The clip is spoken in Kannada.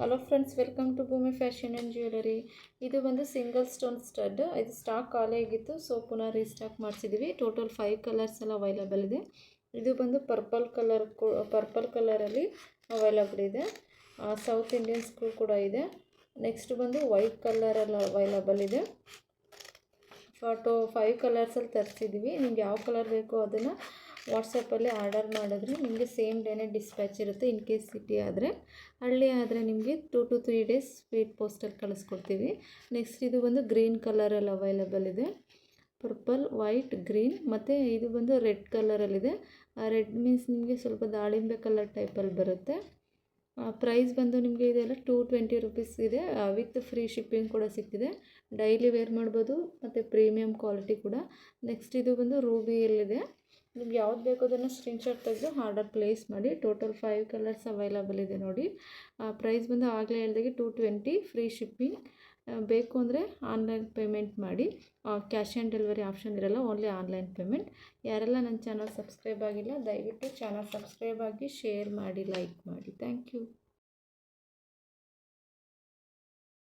Hello friends welcome to Bhoomi fashion and jewellery ಇದು ಬಂದು ಸಿಂಗಲ್ ಸ್ಟೋನ್ ಸ್ಟಡ್ ಇದು ಸ್ಟಾಕ್ ಖಾಲಿ ಆಗಿತ್ತು ಸೊ ಪುನಃ ರೀಸ್ಟಾಕ್ ಮಾಡಿಸಿದ್ವಿ. ಟೋಟಲ್ ಫೈವ್ ಕಲರ್ಸ್ ಎಲ್ಲ ಅವೈಲಬಲ್ ಇದೆ. ಇದು ಬಂದು ಪರ್ಪಲ್ ಕಲರ್ ಪರ್ಪಲ್ ಕಲರಲ್ಲಿ ಅವೈಲಬಲ್ ಇದೆ. ಸೌತ್ ಇಂಡಿಯನ್ಸ್ಗೂ ಕೂಡ ಇದೆ. ನೆಕ್ಸ್ಟ್ ಬಂದು ವೈಟ್ ಕಲರಲ್ಲಿ ಅವೈಲಬಲ್ ಇದೆ. ಫೋಟೋ ಫೈವ್ ಕಲರ್ಸಲ್ಲಿ ತರಿಸಿದ್ವಿ. ನಿಮ್ಗೆ ಯಾವ ಕಲರ್ ಬೇಕೋ ಅದನ್ನು ವಾಟ್ಸಪ್ಪಲ್ಲಿ ಆರ್ಡರ್ ಮಾಡಿದ್ರೆ ನಿಮಗೆ ಸೇಮ್ ಡೇನೇ ಡಿಸ್ಪ್ಯಾಚ್ ಇರುತ್ತೆ ಇನ್ ಕೇಸ್ ಸಿಟಿ ಆದರೆ. ಹಳ್ಳಿ ಆದರೆ ನಿಮಗೆ two to three days speed ಪೋಸ್ಟಲ್ಲಿ ಕಳಿಸ್ಕೊಡ್ತೀವಿ. ನೆಕ್ಸ್ಟ್ ಇದು ಬಂದು ಗ್ರೀನ್ ಕಲರಲ್ಲಿ ಅವೈಲಬಲ್ ಇದೆ. ಪರ್ಪಲ್, ವೈಟ್, ಗ್ರೀನ್ ಮತ್ತು ಇದು ಬಂದು ರೆಡ್ ಕಲರಲ್ಲಿದೆ ರೆಡ್ ಮೀನ್ಸ್ ನಿಮಗೆ ಸ್ವಲ್ಪ ದಾಳಿಂಬೆ ಕಲರ್ ಟೈಪಲ್ಲಿ ಬರುತ್ತೆ. ಪ್ರೈಸ್ ಬಂದು ನಿಮಗೆ ಇದೆಲ್ಲ ಟೂ ಟ್ವೆಂಟಿ ರುಪೀಸ್ ಇದೆ. ವಿತ್ ಫ್ರೀ ಶಿಪ್ಪಿಂಗ್ ಕೂಡ ಸಿಗ್ತಿದೆ ಡೈಲಿ ವೇರ್ ಮಾಡ್ಬೋದು ಮತ್ತು ಪ್ರೀಮಿಯಮ್ ಕ್ವಾಲಿಟಿ ಕೂಡ. ನೆಕ್ಸ್ಟ್ ಇದು ಬಂದು ರೂಬಿಯಲ್ಲಿದೆ. ನಿಮ್ಗೆ ಯಾವ್ದು ಬೇಕೋ ಅದನ್ನು ಸ್ಕ್ರೀನ್ಶಾಟ್ ತೆಗೆದು ಆರ್ಡರ್ ಪ್ಲೇಸ್ ಮಾಡಿ ಟೋಟಲ್ ಫೈವ್ ಕಲರ್ಸ್ ಅವೈಲಬಲ್ ಇದೆ ನೋಡಿ. ಪ್ರೈಸ್ ಬಂದು ಆಗಲೇ ಹೇಳ್ದಾಗೆ ಟು ಟ್ವೆಂಟಿ ಫ್ರೀ ಶಿಪ್ಪಿಂಗ್ ಬೇಕು ಅಂದರೆ ಆನ್ಲೈನ್ ಪೇಮೆಂಟ್ ಮಾಡಿ. ಕ್ಯಾಶ್ ಆನ್ ಡೆಲಿವರಿ ಆಪ್ಷನ್ ಇರಲ್ಲ ಓನ್ಲಿ ಆನ್ಲೈನ್ ಪೇಮೆಂಟ್ ಯಾರೆಲ್ಲ ನನ್ನ ಚಾನಲ್ ಸಬ್ಸ್ಕ್ರೈಬ್ ಆಗಿಲ್ಲ, ದಯವಿಟ್ಟು ಚಾನಲ್ ಸಬ್ಸ್ಕ್ರೈಬ್ ಆಗಿ ಶೇರ್ ಮಾಡಿ ಲೈಕ್ ಮಾಡಿ. Thank you